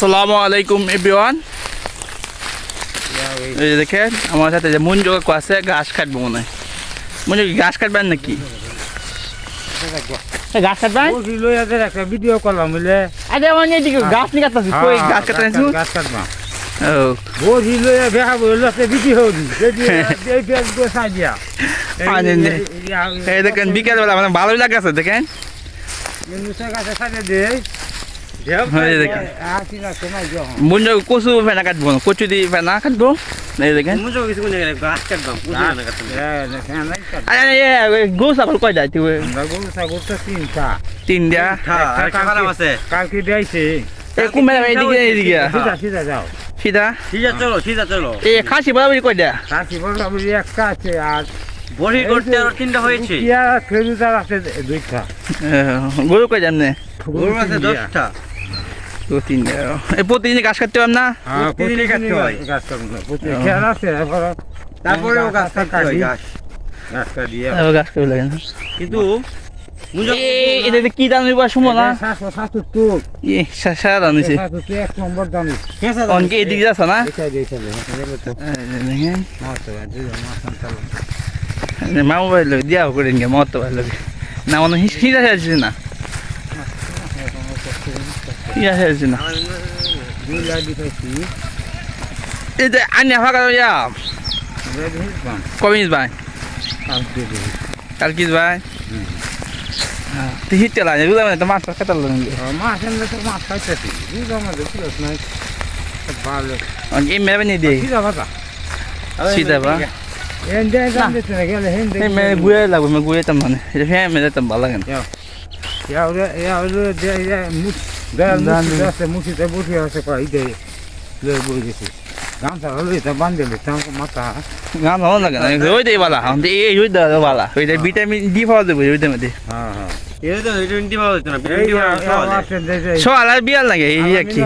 সালামু আলাইকুম এভরিওয়ান। এই যে দেখেন আমার সাথে যে মঞ্জু কাকু আছে ঘাস কাটবো মনে হয়। মঞ্জু ঘাস কাটবেন নাকি? ঘাস কাটবেন? লই আদের একটা ভিডিও করলাম আরে আমার এদিকে গাছ নিয়ে কাটতেছি কই গাছ কাটতে আনছু গাছ কাটবা। ও। লই ভিডিও দি। এই পেজ গো নে। এই দেখেন বিকেলবেলা মানে ভালোই লাগছে দেখেন। ইন্দুসা গাছে সাইডে দে হ্যাঁ, এই দেখেন। মঞ্জু কচু ফেনা কাটবো কচু দিয়ে ফেনা কাটবো এই দেখেন হ্যাঁ কয় যায় গরু ছাগল তো তিনটা তিন দিয়া হ্যাঁ আরেকটা খারাপ আছে কালকে দিয়েছে এ কুমে এদিকে এদিকে সিধা সিধা যাও সিধা সিধা চলো সিধা চলো এ খাসি বরাবরই কয় দেয়া একটা আছে আর বড়ি করতে আরও তিনটা হয়েছে ইয়া খেলুদার আছে দুইটা গরু কয় যান না গরু আছে দশটা এই প্রতিদিন ঘাস কাটতে পারলাম না? হ্যাঁ, কাটতে হয়। গাছ কাটতে হয়। প্রতিদিন খেয়াল আছে, তারপরেও গাছ কাটি, গাছ গাছ কাটিয়ে। গাছ করে লাগে না। কিন্তু মুজো এ এটা যে কি দাম নিবা শুনো না? সারা দাম। অনকে এদিকে যাচ্ছে। মা মোবাইল দিয়া করে নিয়ে মত ভালো না মনে হিসা যাচ্ছে না। হিসা যাচ্ছে না খাইছি, এই যে আনি ফাঁকা ইয়া রেডি হিসবাম, কবিস ভাই আর দিয়ে দিবি। কাল কিস ভাই হিটতে লাগে বুঝলাম না তো মাছ কাটাল মাছ মাছ খাইতেছি, বুঝলাম। ভালো। এই মেরে নিয়ে দিই সিধা বা দিয়ে না, দিয়ে গুয়ে লাগবে মে তাম মানে এটা তাম ভালো লাগে er er er er borti her. Ganska roligt, det er bandelig, det er mata. গান ভালো লাগে না ওই দেই বালা এই ওই বালা ওই ভিটামিন ডি পাওয়া যাবে ওইটার মধ্যে এটা তো ভিটামিন ডি পাওয়া যেত না এই, ভিটামিন ডি ja, পাওয়া ja, যায় varför det, det, সো আলার বিয়ার লাগে এই আর কি